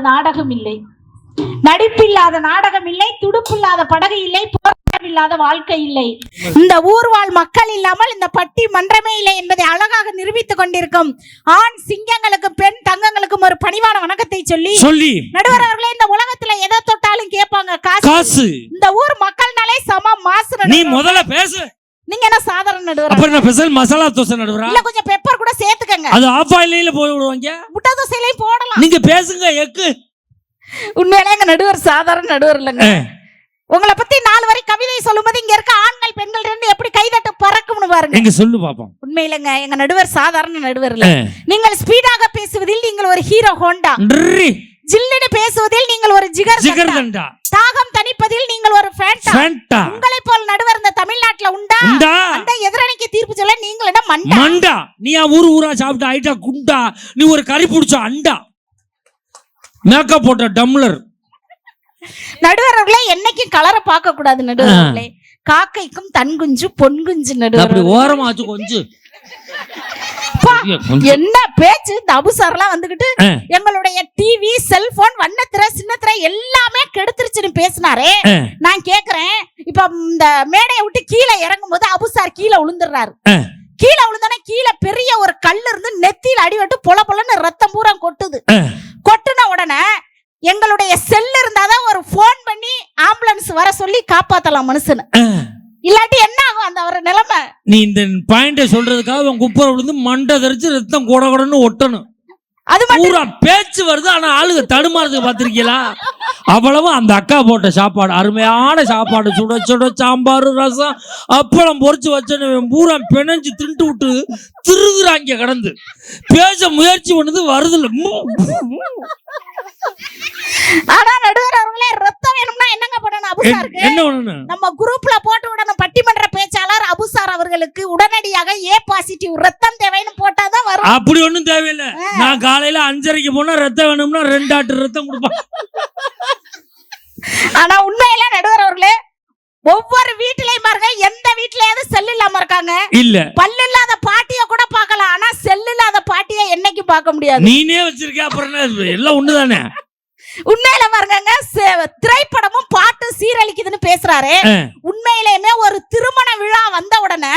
நாடகம் இல்லை. நடிப்பில்லாத நாடகம் இல்லை துடுப்பில்லாத படகு இல்லை போராட்டம் இல்லாத வாழ்க்கை இல்லை. இந்த ஊர்வாழ் மக்கள் இல்லாமல் இந்த பட்டி மன்றமே இல்லை என்பதை அழகாக நிரூபித்துக் கொண்டிருக்கும் ஆண் சிங்கங்களுக்கு பெண் தங்கங்களுக்கும் ஒரு பணிவான வணக்கத்தை சொல்லி சொல்லி. நடுவர் அவர்களே இந்த உலகத்துல எதை தொட்டாலும் கேட்பாங்க காசு. இந்த ஊர் மக்கள்னாலே சம மாசு நீ. முதல்ல பேசு. நீங்க என்ன சாதாரண நடுவர்? அப்புறம் என்ன ஸ்பெஷல் மசாலா தோசை நடுவரா? இல்ல கொஞ்சம் பெப்பர் கூட சேர்த்துக்கங்க. அது ஆஃப் ஆயில போய் விடுவாங்க. முட்டை தோசையிலையும் போடலாம். நீங்க பேசுங்க எக்கு. உண்மையிலே எங்க நடுவர் சாதாரண நடுவர் இல்லைங்க. உங்களை பத்தி நாலு வரை கவிதை சொல்லும்போது இங்க இருக்க ஆண்கள் பெண்கள் இருந்து எப்படி கைதட்டு பறக்கும்னு பாருங்க. எங்க சொல்லு பாப்போம். உண்மையிலங்க எங்க நடுவர் சாதாரண நடுவர் இல்ல. நீங்கள் ஸ்பீடாக பேசுவதில் நீங்கள் ஒரு ஹீரோ ஹோண்டா ஜில்லுன்னு பேசுவதில் நீங்கள் ஒரு ஜிகர் ஜிகர் தண்டா. தாகம் தணிப்பதில் நீங்கள் ஒரு ஃபேண்டா. ஃபேண்டா. உங்களை போல் நடுவர் இந்த தமிழ்நாட்டுல உண்டா? உண்டா. அந்த எதிரணிக்கு தீர்ப்பு சொல்ல நீங்கள் என்ன மண்டா. மண்டா. நீ ஊரு ஊரா சாப்பிட்டு ஆயிட்டா குண்டா? நீ ஒரு கறி பிடிச்ச அண்டா. மேக்கப் போட்ட டம்ளர். நடுவர்களே என்னைக்கும் கலரை பார்க்க கூடாது நடுவர்களே. காக்கைக்கும் தன் குஞ்சு பொன் குஞ்சு அப்படி நடுவர் ஓரமா வச்சு கொஞ்சம். என்ன பேச்சு இந்த அபுசார்லாம் வந்துகிட்டு. எங்களுடைய டிவி செல்போன் வண்ணத்திரை சின்னத்திரை எல்லாமே கெடுத்துருச்சுன்னு பேசினாரே நான் கேக்குறேன் இப்ப இந்த மேடையை விட்டு கீழே இறங்கும் போது அபுசார் கீழே விழுந்துடுறாரு. கீழே விழுந்தோடனே கீழே பெரிய ஒரு கல் இருந்து நெத்தியில அடிபட்டு பொல பொலன்னு ரத்தம் பூரா கொட்டுது. கொட்டுன உடனே எங்களுடைய செல் இருந்தாதான் ஒரு ஃபோன் பண்ணி ஆம்புலன்ஸ் வர சொல்லி காப்பாத்தலாம் மனுஷன். இல்லாட்டி என்ன ஆகும் அந்த ஒரு நிலைமை? நீ இந்த பாயிண்ட சொல்றதுக்காக உன் குப்பரை விழுந்து மண்டை தெரிச்சு ரத்தம் கொட கொடன்னு ஒட்டணும். அது பூரா பேச்சு வருது ஆனா ஆளுங்க தடுமாறதுக்கு பாத்திருக்கீங்களா அவ்வளவு அந்த அக்கா போட்ட சாப்பாடு அருமையான சாப்பாடு சுட சுட சாம்பார் ரசம் அப்பளம் பொரிச்சு வச்சோன்னு பூரா பிணைஞ்சு தின்ட்டு விட்டு திருகுறாங்க கடந்து. பேச முயற்சி பண்ணது வருதுல ஆனா நடுவர் அவர்களே ரத்தம் வேணும்னா என்னங்க பண்ணணும்? பண்ணணும்? நம்ம குரூப்ல பேச்சாளர் அவர்களுக்கு உடனடியாக ஏ பாசிட்டிவ் ரத்தம் தேவைன்னு போட்டாதான் வரும். அப்படி ஒண்ணும் தேவையில்லை. நான் காலையில அஞ்சரைக்கு போனா ரத்தம் வேணும்னா ரெண்டு ஆட்டு ரத்தம் கொடுப்பான் ஆனா உண்மையில நடுவர் அவர்களே ஒவ்வொரு வீட்டிலையும் பாருங்க எந்த வீட்லயாவது செல் இல்லாம இருக்காங்க. இல்ல. பல்லு இல்லாத பாட்டிய கூட பார்க்கலாம் ஆனா செல் இல்லாத பாட்டிய என்னைக்கு பார்க்க முடியாது. நீனே வச்சிருக்க அப்புறம் எல்லாம் ஒண்ணுதானே? உண்மையில பாருங்க திரைப்படமும் பாட்டு சீரழிக்குதுன்னு பேசுறாரு. உண்மையிலேயுமே ஒரு திருமண விழா வந்த உடனே.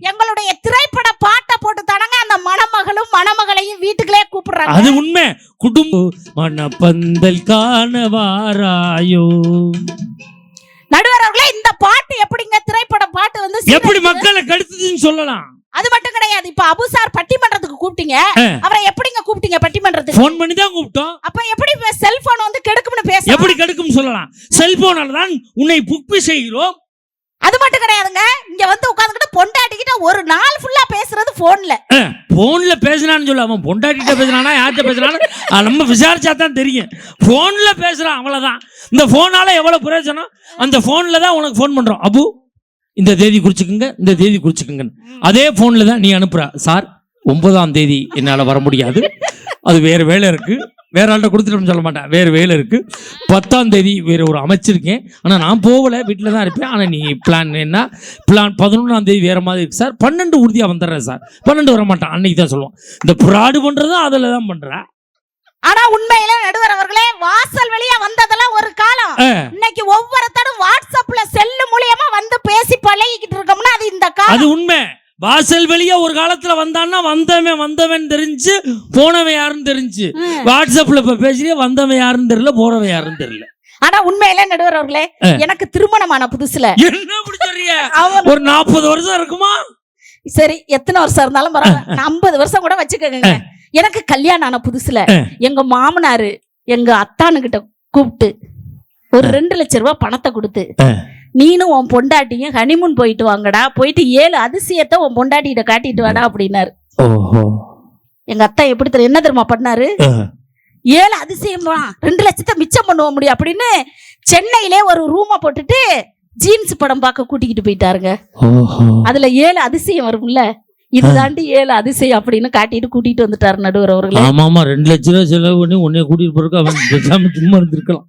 எங்களுடைய திரைப்பட பாட்டை போட்டு தானங்க அந்த மணமகளும் மணமகளையும் வீட்டுக்குள்ளே கூப்பிடுறாங்க. அது உண்மை. குடும்ப மணப்பந்தல் காண வாராயோ. நடுவர் அவர்களே இந்த பாட்டு எப்படிங்க திரைப்பட பாட்டு வந்து எப்படி? மக்களை கடுத்ததுன்னு சொல்லலாம். அது மட்டும் கிடையாது. இப்ப அபுசார் பட்டிமன்றத்துக்கு கூப்பிட்டீங்க. அவரை எப்படிங்க கூப்பிட்டீங்க பட்டிமன்றத்துக்கு? போன் பண்ணி தான் கூப்பிட்டோம். அப்ப எப்படி செல்போன் வந்து கெடுக்கும்னு பேச எப்படி கடுக்கும் சொல்லலாம். செல்போனால தான் உன்னை புக்பி செய்கிறோம். அது மட்டும் கிடையாதுங்க. இங்க வந்து உட்கார்ந்துகிட்டு பொண்டாட்டிக்கிட்ட ஒரு நாள் ஃபுல்லா பேசுறது போன்ல போன்ல பேசினான்னு சொல்ல. அவன் பொண்டாட்டிட்ட பேசினானா யார்கிட்ட பேசினாலும் நம்ம விசாரிச்சா தான் தெரியும். போன்ல பேசுறான் அவ்வளவுதான். இந்த போனால எவ்வளவு பிரயோஜனம்? அந்த போன்ல தான் உனக்கு ஃபோன் பண்றோம். அபு இந்த தேதி குறிச்சுக்குங்க இந்த தேதி குறிச்சுக்குங்க அதே போன்ல தான் நீ அனுப்புற. சார் ஒன்பதாம் தேதி என்னால் வர முடியாது. அது வேற வேலை இருக்கு. வேற ஆள்கிட்ட கொடுத்துட்டோம்னு சொல்ல மாட்டேன். வேற வேலை இருக்கு. பத்தாம் தேதி வேற ஒரு அமைச்சிருக்கேன். ஆனால் நான் போகல வீட்டில் தான் இருப்பேன். ஆனால் நீ பிளான் என்ன? பிளான் பதினொன்றாம் தேதி வேற மாதிரி இருக்கு சார். பன்னெண்டு உறுதியாக வந்துடுறேன் சார். பன்னெண்டு வர மாட்டேன் அன்னைக்கு தான் சொல்லுவோம் இந்த ப்ராடு பண்ணுறதும் அதில் தான் பண்ணுறேன் ஆனா உண்மையில நடுவர் அவர்களே வாசல் வழியா வந்ததெல்லாம் ஒரு காலம். இன்னைக்கு ஒவ்வொருத்தரும் வாட்ஸ்அப்ல செல்லு மூலியமா வந்து பேசி பழகிக்கிட்டு இருக்கோம்னா அது இந்த காலம். அது உண்மை. வாசல் வெளியே ஒரு காலத்துல வந்தான்னா வந்தவன் வந்தவன் தெரிஞ்சு போனவன் யாருன்னு தெரிஞ்சு. வாட்ஸ்அப்ல இப்ப பேசுறிய வந்தவன் யாருன்னு தெரியல போறவன் யாருன்னு தெரியல. ஆனா உண்மையில நடுவர் அவர்களே ஆ. எனக்கு திருமணமான புதுசுல. என்ன அவன் ஒரு நாற்பது வருஷம் இருக்குமா? சரி எத்தனை வருஷம் இருந்தாலும் பரவாயில்ல. ஐம்பது வருஷம் கூட வச்சுக்கோங்க. எனக்கு கல்யாணம் ஆன புதுசுல. எங்க மாமனாரு எங்க அத்தானுகிட்ட கூப்பிட்டு ஒரு ரெண்டு லட்ச ரூபாய் பணத்தை கொடுத்து. நீனும் உன் பொண்டாட்டியும் ஹனிமூன் போயிட்டு வாங்கடா போயிட்டு ஏழு அதிசயத்தை உன் பொண்டாட்டிகிட்ட காட்டிட்டு வாடா அப்படின்னாரு. எங்க அத்தா எப்படி தெரியும் என்ன தெரியுமா பண்ணாரு? ஏழு அதிசயம் ரெண்டு லட்சத்தை மிச்சம் பண்ணுவ முடியும் அப்படின்னு சென்னையிலே ஒரு ரூமை போட்டுட்டு ஜீன்ஸ் படம் பார்க்க கூட்டிக்கிட்டு போயிட்டாருங்க. அதுல ஏழு அதிசயம் வரும்ல. இதுதாண்டி ஏழு அதிசயம் அப்படின்னு காட்டிட்டு கூட்டிட்டு வந்துட்டாரு நடுவர் அவர்களே. ஆமா ஆமா ரெண்டு லட்ச ரூபா செலவு பண்ணி உன்னைய கூட்டிட்டு போறதுக்கு அவன் பேசாம சும்மா இருந்திருக்கலாம்.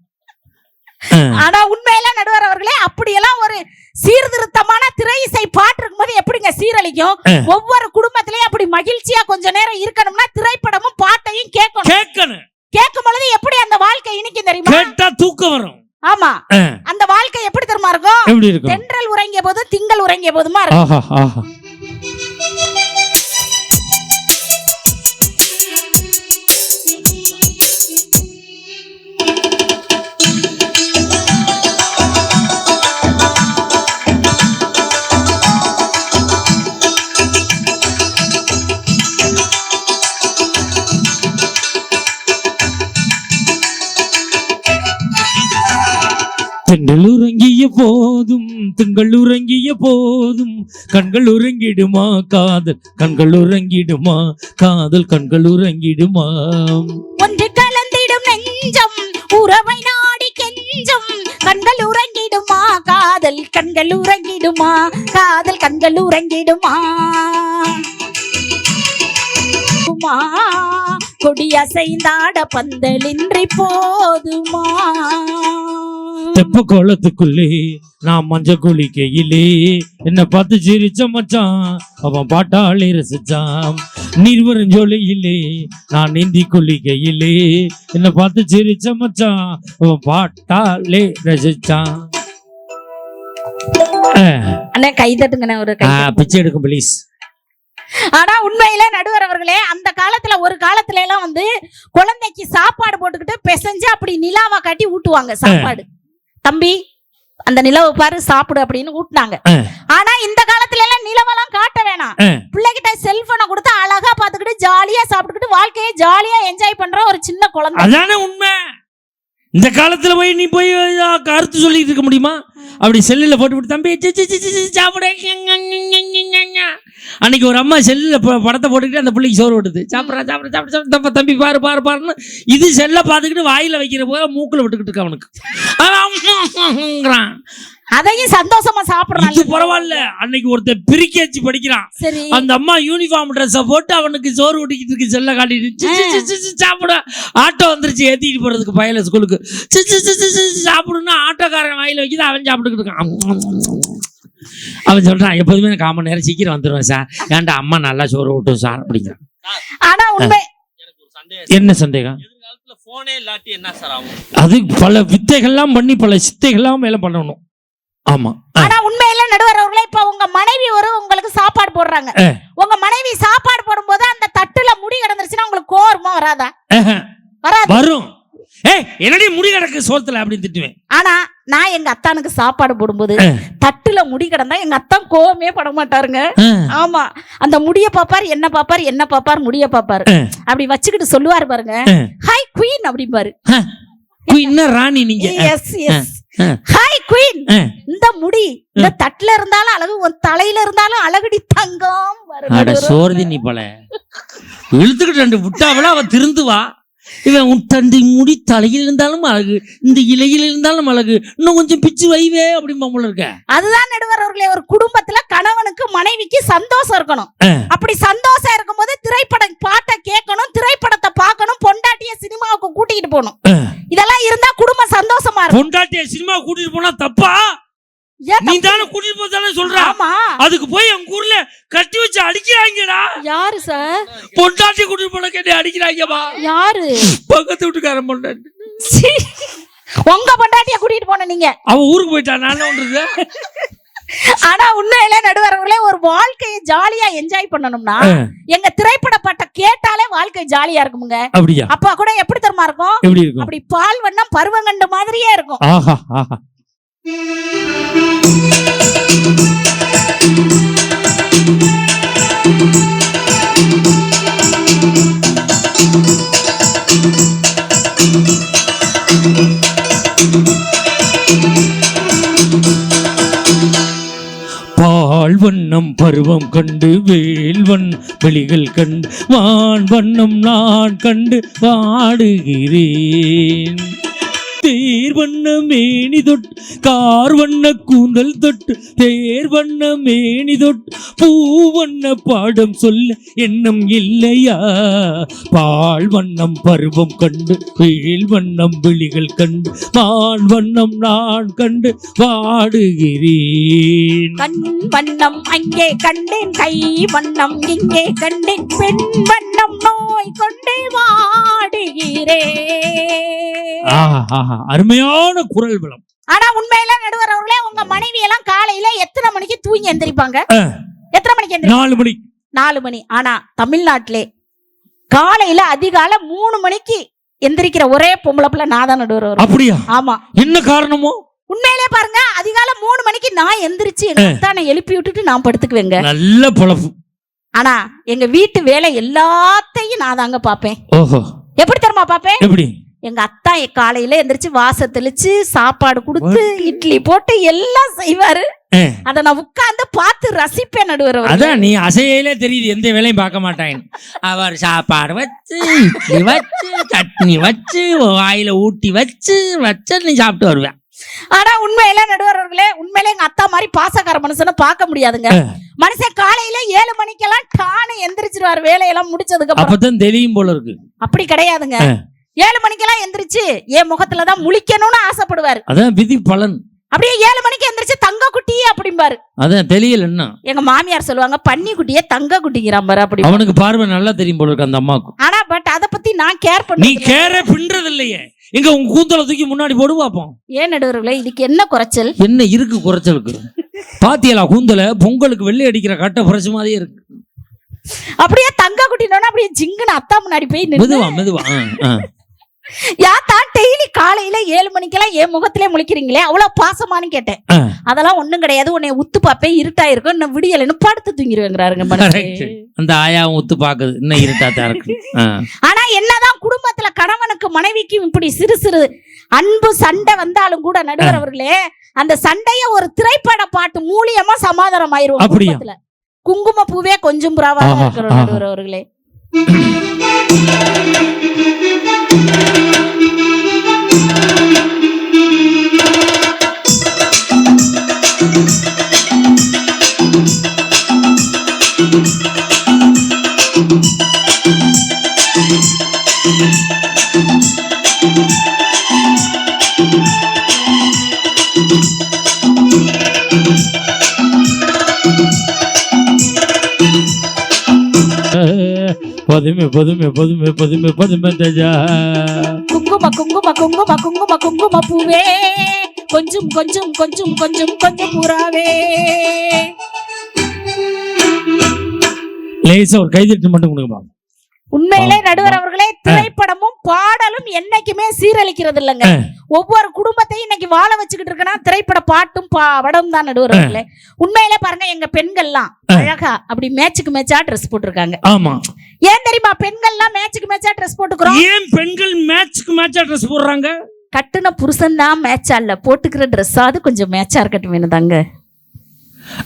ஆனா உண்மையில நடுவர் அவர்களே அப்படியெல்லாம் ஒரு சீர்திருத்தமான திரை இசை பாட்டு இருக்கும்போது எப்படிங்க சீரழிக்கும். ஒவ்வொரு குடும்பத்திலயும் அப்படி மகிழ்ச்சியா கொஞ்ச நேரம் இருக்கணும்னா திரைப்படமும் பாட்டையும் கேட்கணும். கேட்கணும். கேட்கும் பொழுது எப்படி அந்த வாழ்க்கை தெரியுமா? கேட்டா தூக்கம் வரும். ஆமா. அந்த வாழ்க்கை எப்படி தெரியுமா இருக்கும்? தென்றல் உறங்கிய போது திங்கள் உறங்கிய போதுமா இருக்கும்? ஆஹா உறங்கிய போதும் திங்கள் உறங்கிய போதும். கண்கள் உறங்கிடுமா காதல்? கண்கள் உறங்கிடுமா காதல்? கண்கள் உறங்கிடுமா? ஒன்று கலந்திடும் நெஞ்சம் உறவை நாடி கெஞ்சம். கண்கள் உறங்கிடுமா காதல்? கண்கள் உறங்கிடுமா காதல்? கண்கள் உறங்கிடுமா? உமா, கொடி அசைந்தாட பந்தலின்றி போதுமா? தெப்ப கோலத்துக்குள்ளே நான் மஞ்ச குளிக்கையிலே என்ன பார்த்து சிரிச்ச மச்சான். அவன் பாட்டாலே ரசிச்சான் நீர்வரும் ஜோலையிலே நான் நீந்தி குளிக்கையிலே என்ன பார்த்து சிரிச்ச மச்சான். அவன் பாட்டாலே ரசிச்சான். அண்ணா கை தட்டுங்கண்ணே ஒரு பிச்சை எடுக்கும் ப்ளீஸ் ஆனா உண்மையிலே நடுவர் அவர்களே அந்த காலத்துல ஒரு காலத்துல எல்லாம் வந்து குழந்தைக்கு சாப்பாடு போட்டுக்கிட்டு பிசைஞ்சு அப்படி நிலாவா காட்டி ஊட்டுவாங்க சாப்பாடு. தம்பி அந்த நிலவை பாரு சாப்பிடு அப்படின்னு ஊட்டினாங்க. ஆனா இந்த காலத்துல எல்லாம் நிலவெல்லாம் காட்ட வேணாம். பிள்ளைகிட்ட செல்போனை கொடுத்து அழகா பாத்துக்கிட்டு ஜாலியா சாப்பிட்டுக்கிட்டு வாழ்க்கையை ஜாலியா என்ஜாய் பண்ற ஒரு சின்ன குழந்தை. அதானே உண்மை. இந்த காலத்துல போய் நீ போய் கருத்து சொல்லிட்டு இருக்க முடியுமா? அப்படி செல்லுல போட்டு விட்டு தம்பி சாப்பிடு. அன்னைக்கு ஒரு அம்மா செல்லுல படத்தை போட்டுக்கிட்டு அந்த பிள்ளைக்கு சோறு ஓட்டுது சாப்பிட்றா சாப்பிட சாப்பிட சாப்பிட. தம்பி, தம்பி பாரு பாரு பாருன்னு இது செல்ல பார்த்துக்கிட்டு வாயில வைக்கிற போது மூக்குல விட்டுக்கிட்டு இருக்கு அவனுக்கு. அதையும் சந்தோஷமா இது சாப்பிடுறாங்க பரவாயில்ல. அன்னைக்கு ஒருத்தன் பிரிக்கேச்சு படிக்கிறான். அந்த அம்மா யூனிஃபார்ம் ட்ரெஸ்ஸை போட்டு அவனுக்கு சோறு ஊட்டிக்கிட்டு இருக்கு செல்ல காட்டிட்டு. சாப்பிட. ஆட்டோ வந்துருச்சு ஏத்திட்டு போறதுக்கு பயல ஸ்கூலுக்கு சாப்பிடுன்னா ஆட்டோக்காரன் வாயில வைக்கிது அவன் சாப்பிட்டுக்கிட்டு இருக்கான். அவன் சொல்றான் எப்போதுமே நான் காமன் நேரம் சீக்கிரம் வந்துடுவேன் சார். ஏன்டா அம்மா நல்லா சோறு ஊட்டும் சார் அப்படிங்கிறான். ஆனா உண்மை என்ன சந்தேகம்? எதிர்காலத்துல போனே இல்லாட்டி என்ன சார் ஆகும்? அது பல வித்தைகள்லாம் பண்ணி பல சித்தைகள்லாம் மேல பண்ணணும். ஆமா ஆனா உண்மையில நடுவர் அவர்களே இப்ப உங்க மனைவி ஒரு உங்களுக்கு சாப்பாடு போடுறாங்க. உங்க மனைவி சாப்பாடு போடும்போது அந்த தட்டுல முடி கிடந்துருச்சுன்னா உங்களுக்கு கோவமா வராதா? வராது. வரும். ஏய் என்னடி முடி கிடக்கு சோத்துல அப்படின்னு திட்டுவேன். ஆனா நான் எங்க அத்தானுக்கு சாப்பாடு போடும்போது. தட்டுல முடி கிடந்தா எங்க அத்தான் கோவமே பட மாட்டாருங்க. ஆமா அந்த முடிய பாப்பாரு என்ன பாப்பாரு என்ன பாப்பாரு முடிய பாப்பாரு. அப்படி வச்சுக்கிட்டு சொல்லுவாரு பாருங்க. ஹாய் குயின் அப்படிம்பாரு. என்ன ராணி நீங்க. Yes yes. Hi queen. இந்த முடி இந்த தட்டுல இருந்தாலும் அழகு உன் தலையில இருந்தாலும் அழகுடி தங்கம். அட. சோர்தி நீ போல. இழுத்துக்கிட்டு ரெண்டு விட்டாவள அவ திருந்துவா. இவன் உன் தண்டு முடி தலையில் இருந்தாலும் அழகு இந்த இலையில் இருந்தாலும் அழகு. இன்னும் கொஞ்சம் பிச்சு வைவே அப்படிம்பா போல இருக்க. அதுதான் நடுவர் அவர்களே ஒரு குடும்பத்துல கணவனுக்கு மனைவிக்கு சந்தோஷம் இருக்கணும். அப்படி சந்தோஷம் இருக்கும்போது திரைப்படம் பாட்டை கேட்கணும் திரைப்படத்தை பார்க்கணும் பொண்டாட்டிய சினிமாவுக்கு கூட்டிக்கிட்டு போகணும். இதெல்லாம் இருந்தா குடும்பம் சந்தோஷமா இருக்கும். பொண்டாட்டிய சினிமா கூட்டிட்டு போனா தப்பா? நீ? தானே கூட்டிட்டு போதானே சொல்ற? ஆமா. அதுக்கு போய் எங்க ஊர்ல கட்டி வச்சு அடிக்கிறாங்கடா. யாரு சார்? பொண்டாட்டி கூட்டிட்டு போன கேட்டு அடிக்கிறாங்கப்பா யாரு? பக்கத்து வீட்டுக்காரன் பொண்டாட்டி. உங்க பொண்டாட்டிய கூட்டிட்டு போன நீங்க. அவ ஊருக்கு போயிட்டா நான் பண்றது? ஆனா உண்மையில நடுவர்களே ஒரு வாழ்க்கையை ஜாலியா என்ஜாய் பண்ணணும்னா எங்க திரைப்பட பாட்டை கேட்டாலே வாழ்க்கை ஜாலியா இருக்குமுங்க. அப்படியா? அப்பா கூட எப்படி தெரியுமா இருக்கும்? அப்படி பால் வண்ணம் பருவங்கண்டு மாதிரியே இருக்கும். பால் வண்ணம் பருவம் கண்டு வேல்வன் வெளிகள் கண்டு வான் வண்ணம் நான் கண்டு வாடுகிறேன். தேர் வண்ண மேனி தொட்டு கார் வண்ண கூந்தல் தொட்டு தேர் வண்ண மேனி தொட்டு பூ வண்ண பாடம் சொல்ல எண்ணம் இல்லையா? பால் வண்ணம் பருவம் கண்டு வேல் வண்ணம் விழிகள் கண்டு மான் வண்ணம் நான் கண்டு வாடுகிறேன். கண் வண்ணம் அங்கே கண்டேன் கை வண்ணம் இங்கே கண்டேன் பெண் வண்ணம் நோய் கொண்டு வாடுகிறேன். ஆஹா, அருமையான குரல் வளம். ஆனா உண்மையில நடுவர் அவர்களே உங்க மனைவி எல்லாம் காலையில எத்தனை மணிக்கு தூங்கி எந்திரிப்பாங்க. எத்தனை மணிக்கு எந்திரி நாலு மணி. நாலு மணி. ஆனா தமிழ்நாட்டிலே காலையில அதிகாலை மூணு மணிக்கு எந்திரிக்கிற ஒரே பொம்பளை பிள்ளை நான் தான் நடுவர். அப்படியா? ஆமா. என்ன காரணமோ? உண்மையிலே பாருங்க அதிகாலை மூணு மணிக்கு நான் எந்திரிச்சு எங்க அத்தானை எழுப்பி விட்டுட்டு நான் படுத்துக்குவேங்க. நல்ல பொழப்பு. ஆனா எங்க வீட்டு வேலை எல்லாத்தையும் நான் தாங்க பாப்பேன். எப்படி தெரியுமா பாப்பேன்? எப்படி? எங்க அத்தா காலையில எந்திரிச்சு வாச தெளிச்சு சாப்பாடு கொடுத்து இட்லி போட்டு எல்லாம் செய்வாரு. அத நான் உட்கார்ந்து பார்த்து ரசிப்பேன் நடுவர். அதான் நீ அசையிலே தெரியுது எந்த வேலையும் பார்க்க மாட்டாங்க அவர் சாப்பாடு வச்சு இட்லி வச்சு சட்னி வச்சு வாயில ஊட்டி வச்சு வச்சு நீ சாப்பிட்டு வருவேன் ஆனா உண்மையில நடுவர் அவர்களே உண்மையில எங்க அத்தா மாதிரி பாசக்கார மனுஷனை பார்க்க முடியாதுங்க. மனுஷன் காலையில ஏழு மணிக்கெல்லாம் டானு எந்திரிச்சிருவாரு வேலையெல்லாம் முடிச்சதுக்கு அப்புறம் தெரியும் போல இருக்கு அப்படி கிடையாதுங்க. ஏழு மணிக்கெல்லாம் எந்திரிச்சு என் முகத்துல தான் முழிக்கணும்னு ஆசைப்படுவாரு. அதான் விதி பலன். அப்படியே ஏழு மணிக்கு எந்திரிச்சு தங்க குட்டி அப்படிம்பாரு. அதான் தெரியல என்ன? எங்க மாமியார் சொல்லுவாங்க பன்னி குட்டியே தங்க குட்டிங்கிறான் பாரு அப்படி அவனுக்கு பார்வை நல்லா தெரியும் போல இருக்கு அந்த அம்மாவுக்கு. ஆனா பட் அத பத்தி நான் கேர் நீ பண்ணி கேர பின்றது இல்லையே எங்க உங்க கூந்தலை தூக்கி முன்னாடி போடு பார்ப்போம் ஏன் நடுவர்களே இதுக்கு என்ன குறைச்சல்? என்ன இருக்கு குறைச்சலுக்கு? பாத்தியலா கூந்தல பொங்கலுக்கு வெள்ளை அடிக்கிற கட்டை புரட்சி மாதிரியே இருக்கு. அப்படியே தங்க குட்டினோட அப்படியே ஜிங்குன்னு அத்தா முன்னாடி போய் மெதுவா மெதுவா. யாத்தா டெய்லி காலையில ஏழு மணிக்கெல்லாம் என் முகத்திலே முழிக்கிறீங்களே அவ்வளவு பாசமான்னு கேட்டேன். அதெல்லாம் ஒண்ணும் கிடையாது உன்னை உத்து பாப்பேன் இருட்டா இருக்கும் இன்னும் விடியலன்னு படுத்து தூங்கிடுவேங்கிறாருங்க. அந்த ஆயாவும் ஒத்து பாக்குது இன்னும் இருட்டாத்தான் இருக்கு ஆ. ஆனா என்னதான் குடும்பத்துல கணவனுக்கு மனைவிக்கும் இப்படி சிறு சிறு அன்பு சண்டை வந்தாலும் கூட நடுவர் அவர்களே அந்த சண்டைய ஒரு திரைப்பட பாட்டு மூலியமா சமாதானம்? குடும்பத்துல குங்கும பூவே கொஞ்சம் புறாவா இருக்கிற. நடுவர் அவர்களே பதுமை பதுமை பதுமை பதுமை பதுமை தஜா குங்கும குங்கும குங்கும குங்கும குங்கும பூவே கொஞ்சம் கொஞ்சம் கொஞ்சம் கொஞ்சம் கொஞ்சம் புறாவே லேசா ஒரு கைதட்டு மட்டும் கொடுங்க பாப்போம். உண்மையிலே நடுவர் அவர்களே திரைப்படமும் பாடலும் என்னைக்குமே சீரழிக்கிறது இல்லைங்க. ஒவ்வொரு குடும்பத்தையும் இன்னைக்கு வாழ வச்சுக்கிட்டு இருக்குன்னா திரைப்பட பாட்டும் படம் தான் நடுவர் அவர்களே உண்மையிலே பாருங்க எங்க பெண்கள்லாம். அழகா அப்படி மேட்சுக்கு மேட்சா ட்ரெஸ் போட்டிருக்காங்க. ஆமா. ஏன் தெரியுமா பெண்கள்லாம் மேட்சுக்கு மேட்சா ட்ரெஸ் போட்டுக்கிறோம்? ஏன் பெண்கள் மேட்ச்க்கு மேட்சா ட்ரெஸ் போடுறாங்க? கட்டுன புருஷன் தான் மேட்சா இல்ல போட்டுக்கிற ட்ரெஸ்ஸாவது கொஞ்சம் மேட்சா இருக்கட்டும் வேணுதாங்க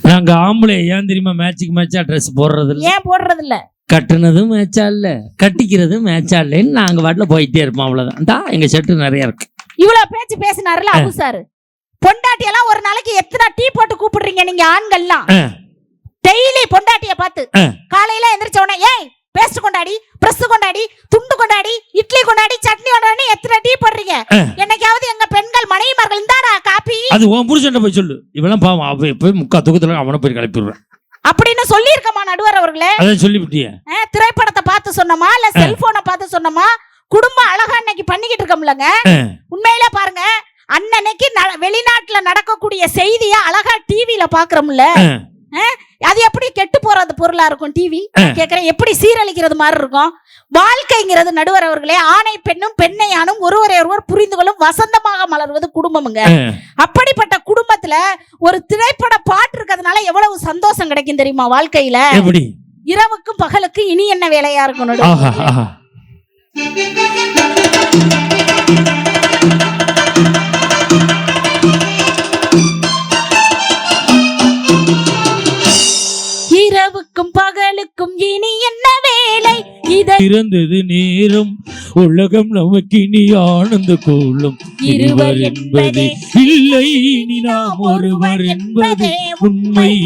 நாங்க ஆம்பளை ஏன் தெரியுமா மேட்ச்க்கு மேட்சா ட்ரெஸ் போடுறது இல்ல ஏன் போடுறது இல்ல கட்டுனதும் மேட்சா இல்ல கட்டிக்கிறதும் மேட்சா இல்லைன்னு நாங்க வாட்டில் போயிட்டே இருப்போம் அவ்வளவுதான். தான் எங்க செட்டு நிறைய இருக்கு. இவ்வளவு பேச்சு பேசினாருல அபு சார்? பொண்டாட்டி எல்லாம் ஒரு நாளைக்கு எத்தனை டீ போட்டு கூப்பிடுறீங்க நீங்க ஆண்கள்லாம். டெய்லி பொண்டாட்டிய பார்த்து. காலையில எந்திரிச்ச உடனே ஏய் பேஸ்ட் கொண்டாடி பிரஸ் கொண்டாடி துண்டு கொண்டாடி இட்லி கொண்டாடி சட்னி கொண்டாடி எத்தனை டீ போடுறீங்க. என்னைக்காவது எங்க பெண்கள் மனைவிமார்கள் இந்தாடா காப்பி? அது உன் புருஷன்ட்ட போய் சொல்லு. இவெல்லாம் பாவம் அவ போய் முக்கா தூக்கத்துல அவனை போய் கிளப்பிடுவேன் அப்படின்னு சொல்லியிருக்கமா நடுவர் அவர்களே அதான் சொல்லிவிட்டியே. திரைப்படத்தை பார்த்து சொன்னோமா? இல்ல செல்போனை பார்த்து சொன்னோமா? குடும்பம் அழகா இன்னைக்கு பண்ணிக்கிட்டு இருக்கோம்லங்க. உண்மையில பாருங்க அன்னன்னைக்கு வெளிநாட்டுல நடக்கக்கூடிய செய்திய அழகா டிவில பாக்குறோம்ல. அது எப்படி கெட்டு போறது பொருளா இருக்கும் டிவி. கேக்குறேன் எப்படி சீரழிக்கிறது மாதிரி இருக்கும்? வாழ்க்கைங்கிறது நடுவர் அவர்களே ஆணை பெண்ணும் பெண்ணை ஆணும் ஒருவரை ஒருவர் புரிந்து கொள்ளும் வசந்தமாக மலர்வது குடும்பமுங்க. அப்படிப்பட்ட குடும்பத்துல ஒரு திரைப்பட பாட்டு இருக்கிறதுனால எவ்வளவு சந்தோஷம் கிடைக்கும் தெரியுமா வாழ்க்கையில? இரவுக்கும் பகலுக்கும் இனி என்ன வேலையா? ஆஹா இரவுக்கும் பகலுக்கும் இனி என்ன இதை இறந்தது நேரம். உலகம் நமக்கு இனி ஆனந்த கோலம் இருவர் என்பதே. இல்லை இனி நாம் ஒருவர் என்பதே. உண்மை.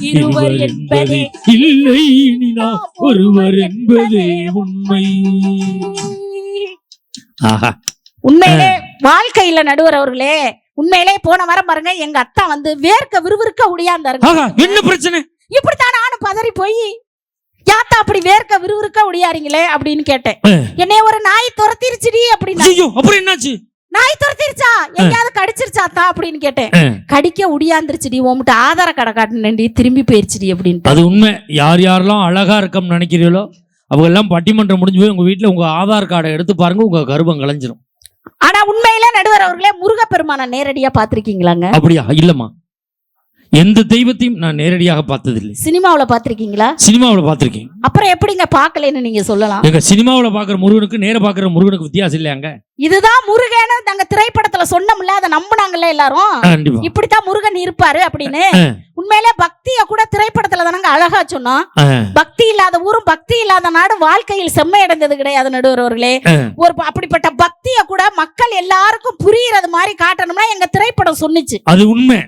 இருவர் என்பதே. இல்லை இனி நாம் ஒருவர் என்பதே. உண்மை. ஆஹா. உண்மையிலே வாழ்க்கையில நடுவர் அவர்களே உண்மையிலே போன வாரம் பாருங்க எங்க அத்தா வந்து வேர்க்க விறுவிறுக்க உடையாந்தாருங்க ஆஹா என்ன பிரச்சனை? இப்படித்தான் நானும் பதறி போய் யாத்தா அப்படி வேர்க்க விறுவிறுக்க உடையாறீங்களே அப்படின்னு கேட்டேன். என்னைய ஒரு நாய் துரத்திருச்சுடி அப்படின்னா. ஐயோ அப்புறம் என்னாச்சு? நாய் துரத்திருச்சா? எங்கேயாவது கடிச்சிருச்சாத்தா அப்படின்னு கேட்டேன். கடிக்க உடியாந்துருச்சுடி உன்கிட்ட ஆதார கடை காட்டுனேன்டி திரும்பி போயிருச்சுடி அப்படின்ட்டு. அது உண்மை. யார் யாரெல்லாம் அழகா இருக்கம்னு நினைக்கிறீங்களோ அவங்க எல்லாம் பட்டிமன்றம் முடிஞ்சு போய் உங்க வீட்ல உங்க ஆதார் கார்டை எடுத்து பாருங்க உங்க கர்ப்பம் கலைஞ்சிரும் ஆனா உண்மையில நடுவர் அவர்களே முருகப்பெருமான நேரடியா பாத்திருக்கீங்களாங்க அப்படியா? இல்லம்மா. எந்த தெய்வத்தையும் நான் நேரடியாக பார்த்ததில்லை. சினிமாவுல பாத்திருக்கீங்களா சினிமாவில் பார்த்திருக்கேன். அப்புறம் எப்படிங்க பார்க்கலன்னு நீங்க சொல்லலாம். எங்க சினிமாவில் பார்க்குற முருகனுக்கு நேர பார்க்குற முருகனுக்கு வித்தியாசம் இல்லையாங்க? இதுதான் முருகன்னு நாங்க திரைப்படத்துல சொன்னோம்ல அதை நம்புனாங்கல்ல எல்லாரும்? இப்படித்தான் முருகன் இருப்பாரு அப்படின்னு. உண்மையிலே பக்திய கூட திரைப்படத்துல தானங்க அழகா சொன்னோம் பக்தி இல்லாத ஊரும் பக்தி இல்லாத நாடு வாழ்க்கையில் செம்மையடைந்தது கிடையாது நடுவர்களே. ஒரு அப்படிப்பட்ட பக்திய கூட மக்கள் எல்லாருக்கும் புரியுறது மாதிரி காட்டணும்னா எங்க திரைப்படம் சொன்னுச்சு. அது உண்மை.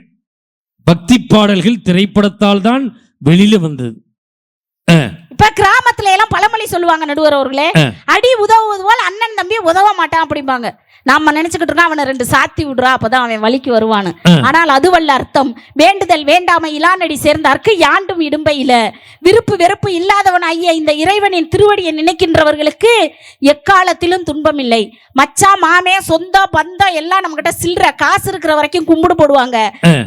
பக்தி பாடல்கள் திரைப்படத்தால் தான் வெளியில வந்தது. இப்ப கிராமத்துல எல்லாம் பழமொழி சொல்லுவாங்க நடுவர் அவர்களே. அடி உதவுவது போல் அண்ணன் தம்பி உதவ மாட்டான் அப்படிம்பாங்க. நாம நினைச்சுக்கிட்டு இருக்கோம் அவனை ரெண்டு சாத்தி விடுறா அப்பதான் அவன் வழிக்கு வருவான்னு. ஆனால் அதுவல்ல அர்த்தம். வேண்டுதல் வேண்டாமை இலானடி சேர்ந்தார்க்கு யாண்டும் இடும்பையில விருப்பு வெறுப்பு இல்லாதவனாகிய இந்த இறைவனின் திருவடியை நினைக்கின்றவர்களுக்கு எக்காலத்திலும் துன்பம் இல்லை மச்சான் மாமே சொந்தம் பந்தம் எல்லாம் நம்ம கிட்ட சில்லற காசு இருக்கிற வரைக்கும் கும்பிடு போடுவாங்க.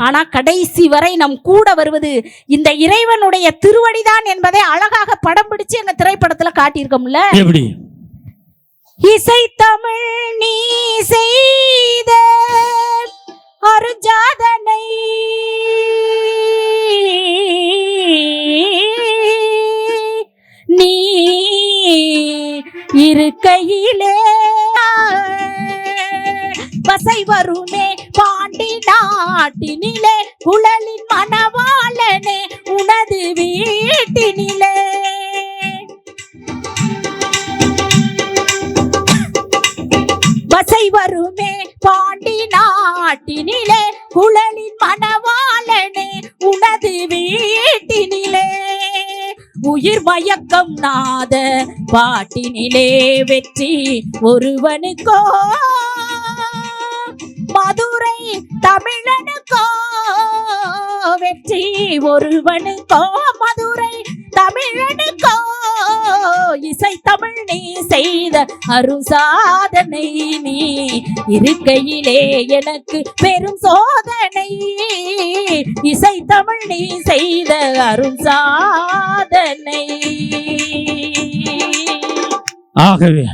ஆனா கடைசி வரை நம் கூட வருவது இந்த இறைவனுடைய திருவடிதான் என்பதை அழகாக படம் பிடிச்சு எங்க திரைப்படத்துல காட்டியிருக்கோம்ல? எப்படி? இசை தமிழ் நீ செய்த அருஜாதனை. நீ இருக்கையிலே பசை வருமே பாண்டி நாட்டினிலே குழலின் மணவாளனே உனது வீட்டினிலே. பசை வருமே பாண்டி நாட்டினிலே குழலின் மணவாளனே உனது வீட்டினிலே. உயிர் மயக்கம் நாத பாட்டினிலே வெற்றி ஒருவனுக்கோ. மதுரை தமிழனுக்கோ வெற்றி ஒருவனுக்கோ. மதுரை தமிழனுக்கோ இசை தமிழ் நீ செய்த அருசாதனை நீ. இருக்கையிலே எனக்கு பெரும் சோதனை இசை தமிழ் நீ செய்த அருசாதனை. ஆகவே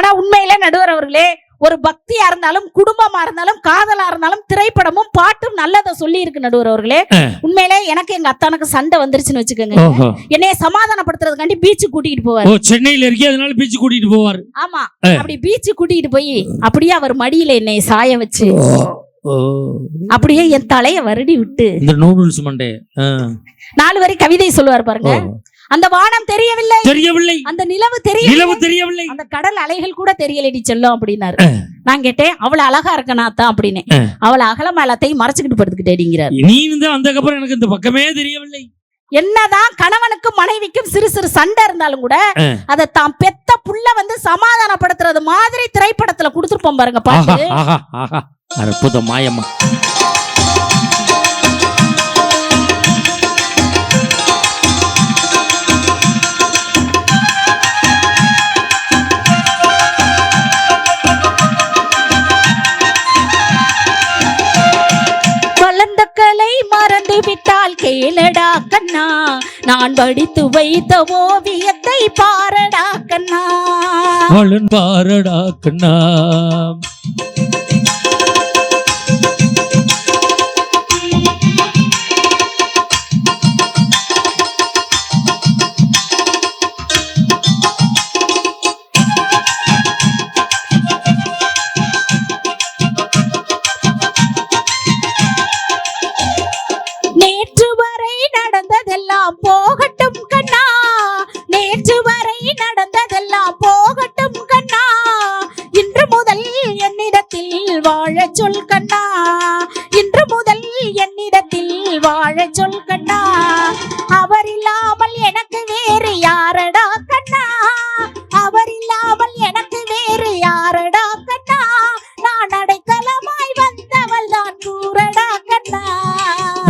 ஆனா உண்மையில நடுவர் அவர்களே ஒரு பக்தியா இருந்தாலும் குடும்பமா இருந்தாலும் காதலா இருந்தாலும் திரைப்படமும் பாட்டும் நல்லதை சொல்லி இருக்கு நடுவர் அவர்களே. ஆ. உண்மையிலே எனக்கு எங்க அத்தானுக்கு சண்டை வந்துருச்சுன்னு வச்சுக்கோங்க. என்னைய சமாதானப்படுத்துறதுக்காண்டி பீச்சு கூட்டிட்டு போவார். சென்னையில இருக்கே அதனால பீச்சு கூட்டிட்டு போவார். ஆமா. அப்படி பீச்சு கூட்டிட்டு போய் அப்படியே அவர் மடியில என்னை சாய வச்சு அப்படியே என் தலைய வருடி விட்டு. இந்த நூடுல்ஸ் மண்டே. நாலு வரி கவிதை சொல்லுவார் பாருங்க. அந்த வானம் தெரியவில்லை. தெரியவில்லை. அந்த நிலவு தெரியவில்லை. நிலவு தெரியவில்லை. அந்த கடல் அலைகள் கூட தெரியலடி செல்லும் அப்படின்னாரு. நான் கேட்டேன் அவள அழகா இருக்கனா தான் அப்படின்னு. அவள அகலம் எல்லாத்தையும் மறைச்சுக்கிட்டு படுத்துக்கிட்டேடிங்கிறார். நீ தான் அதுக்கப்புறம் எனக்கு இந்த பக்கமே தெரியவில்லை. என்னதான் கணவனுக்கும் மனைவிக்கும் சிறு சிறு சண்டை இருந்தாலும் கூட. அதை தான் பெத்த புள்ள வந்து சமாதானப்படுத்துறது மாதிரி திரைப்படத்துல கொடுத்துருப்போம் பாருங்க பாட்டு. அற்புதம் மாயம்மா கேளடா கண்ணா. நான் வடித்து வைத்த ஓவியத்தை பாரடா கண்ணா. பாரடா கண்ணா.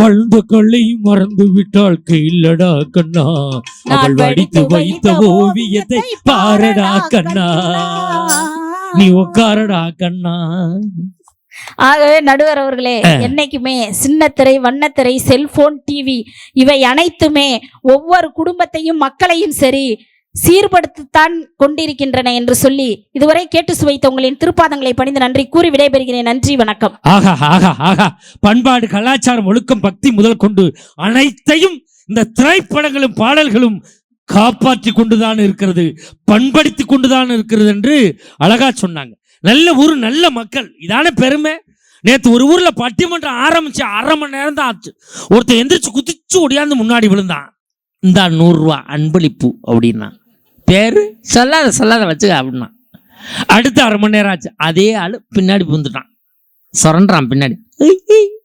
வாழ்ந்த கல்லை மறந்து விட்டால் இல்லடா கண்ணா. அவள் வடித்து வைத்த ஓவியத்தை பாரடா கண்ணா. நீ உட்காரடா கண்ணா. ஆகவே நடுவர் அவர்களே என்னைக்குமே சின்னத்திரை வண்ணத்திரை செல்போன் டிவி இவை அனைத்துமே ஒவ்வொரு குடும்பத்தையும் மக்களையும் சரி சீர்படுத்தித்தான் கொண்டிருக்கின்றன என்று சொல்லி இதுவரை கேட்டு சுவைத்த உங்களின் திருப்பாதங்களை பணிந்து நன்றி கூறி விடைபெறுகிறேன். நன்றி வணக்கம். ஆகா ஆகா ஆகா பண்பாடு கலாச்சாரம் ஒழுக்கம் பக்தி முதல் கொண்டு அனைத்தையும் இந்த திரைப்படங்களும் பாடல்களும் காப்பாற்றி கொண்டுதான் இருக்கிறது பண்படுத்தி கொண்டுதான் இருக்கிறது என்று அழகா சொன்னாங்க. நல்ல ஊர் நல்ல மக்கள். இதான பெருமை? நேற்று ஒரு ஊரில் பட்டிமன்றம் ஆரம்பிச்சு அரை மணி நேரம் தான் ஆச்சு. ஒருத்தன் எந்திரிச்சு குதிச்சு ஒடியாந்து முன்னாடி விழுந்தான். இந்தா நூறுரூவா அன்பளிப்பு அப்படின்னா. பேர் சொல்லாத சொல்லாத வச்சுக்க அப்படின்னா. அடுத்த அரை மணி நேரம் ஆச்சு. அதே ஆள் பின்னாடி பூந்துட்டான் சுரண்டான் பின்னாடி.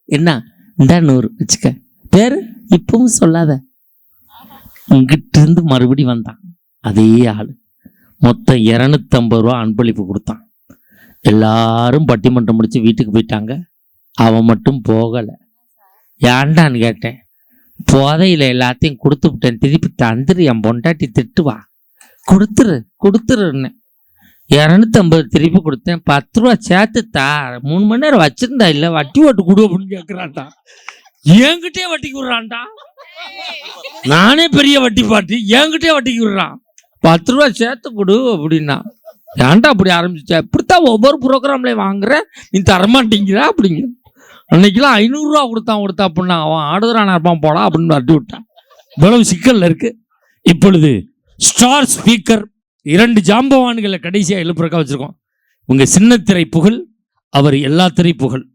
என்ன? இந்த நூறு வச்சுக்க. பேர்? இப்பவும் சொல்லாத. இங்கிட்டிருந்து மறுபடி வந்தான். அதே ஆள். மொத்தம் இரநூத்தம்பது ரூபா அன்பளிப்பு கொடுத்தான். எல்லாரும் பட்டிமன்றம் முடிச்சு வீட்டுக்கு போயிட்டாங்க. அவன் மட்டும் போகலை. ஏன்டான்னு கேட்டேன். போதையில் எல்லாத்தையும் கொடுத்து விட்டேன். திருப்பி தந்துரு என் பொண்டாட்டி திட்டுவா. கொடுத்துரு கொடுத்துருன்னு. இரநூத்தம்பது திருப்பி கொடுத்தேன். பத்து ரூபா சேர்த்து தா மூணு மணி நேரம் வச்சிருந்தா இல்லை வட்டி ஓட்டு கொடு அப்படின்னு கேட்குறான்டா என்கிட்டே வட்டிக்கு விடுறான்டா நானே பெரிய வட்டி பாட்டி என்கிட்டே வட்டிக்கு விடுறான் பத்து ரூபா சேர்த்து கொடு அப்படின்னா. ஏன்டா அப்படி ஆரம்பிச்சா? இப்படித்தான் ஒவ்வொரு ப்ரோக்ராம்லேயும் வாங்குற நீ தரமாட்டேங்கிற அப்படிங்க. அன்னைக்கெல்லாம் ஐநூறுரூவா கொடுத்தான் கொடுத்தா அப்படின்னா அவன் ஆடுதுறானா இருப்பான் போடா அப்படின்னு வட்டி விட்டான். இவ்வளவு சிக்கலில் இருக்கு. இப்பொழுது ஸ்டார் ஸ்பீக்கர் இரண்டு ஜாம்பவான்களை கடைசியாக எழுப்புறக்கா வச்சுருக்கோம். உங்கள் சின்ன திரை புகழ் அவர் எல்லா திரை புகழ்.